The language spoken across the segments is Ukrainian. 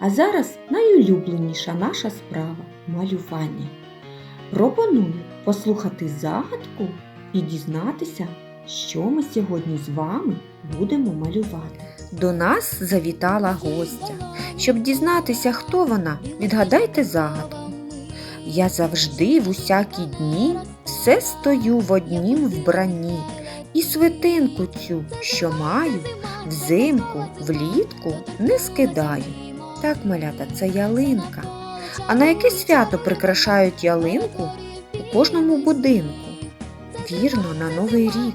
А зараз найулюбленіша наша справа малювання. Пропоную послухати загадку і дізнатися, що ми сьогодні з вами будемо малювати. До нас завітала гостя. Щоб дізнатися, хто вона, відгадайте загадку. Я завжди в усякі дні все стою в однім вбранні, і свитинку цю, що маю, взимку, влітку не скидаю. Так, малята, це ялинка. А на яке свято прикрашають ялинку у кожному будинку? Вірно, на Новий рік.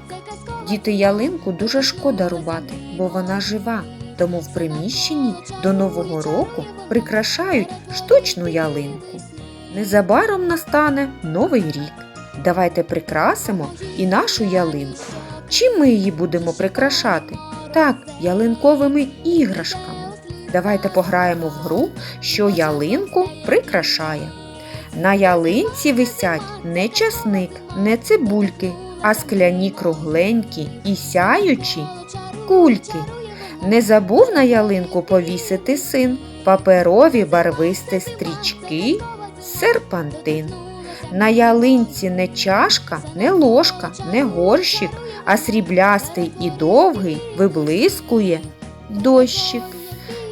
Діти ялинку дуже шкода рубати, бо вона жива. Тому в приміщенні до Нового року прикрашають штучну ялинку. Незабаром настане Новий рік. Давайте прикрасимо і нашу ялинку. Чим ми її будемо прикрашати? Так, ялинковими іграшками. Давайте пограємо в гру, що ялинку прикрашає. На ялинці висять не часник, не цибульки, а скляні кругленькі і сяючі кульки. Не забув на ялинку повісити син, паперові барвисті стрічки, серпантин. На ялинці не чашка, не ложка, не горщик, а сріблястий і довгий виблискує дощик.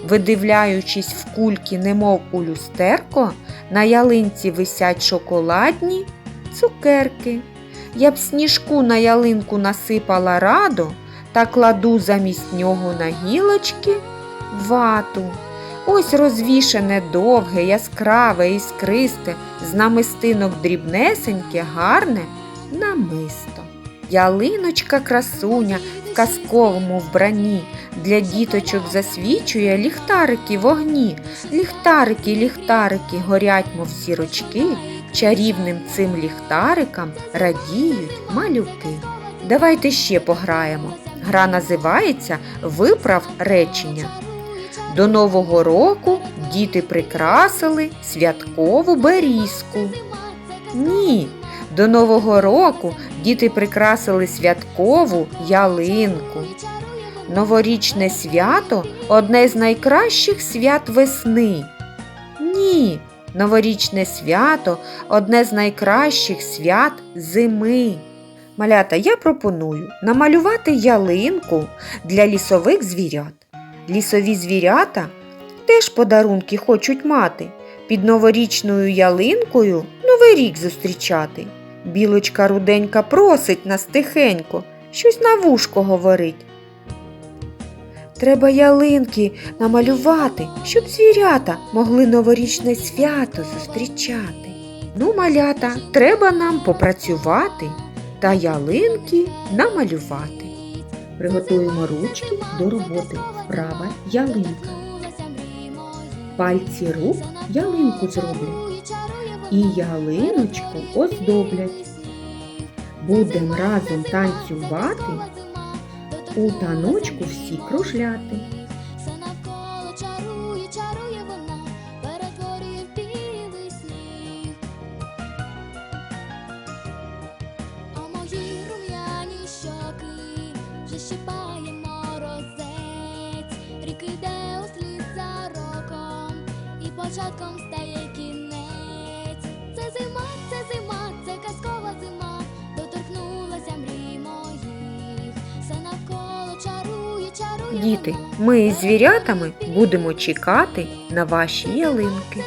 Видивляючись в кульки, немов у люстерко, на ялинці висять шоколадні цукерки. Я б сніжку на ялинку насипала радо та кладу замість нього на гілочки вату. Ось розвішане довге, яскраве, іскристе, з намистинок дрібнесеньке, гарне намисто. Ялиночка красуня в казковому вбранні. Для діточок засвічує ліхтарики вогні. Ліхтарики, ліхтарики горять, мов сірочки. Чарівним цим ліхтарикам радіють малюки. Давайте ще пограємо. Гра називається Виправ речення. До Нового року діти прикрасили святкову берізку. Ні, до Нового року діти прикрасили святкову ялинку. Новорічне свято одне з найкращих свят весни. Ні, новорічне свято одне з найкращих свят зими. Малята, я пропоную намалювати ялинку для лісових звірят. Лісові звірята теж подарунки хочуть мати. Під новорічною ялинкою новий рік зустрічати. Білочка руденька просить нас тихенько, щось на вушко говорить. Треба ялинки намалювати, щоб звірята могли новорічне свято зустрічати. Ну, малята, треба нам попрацювати та ялинки намалювати. Приготуємо ручки до роботи. Вправа ялинка. Пальці рук ялинку зроблять і ялиночку оздоблять. Будем разом танцювати, у таночку всі кружляти. Щипає морозець. Рік іде услід за роком, і початком стає Діти, ми із звірятами будемо чекати на ваші ялинки.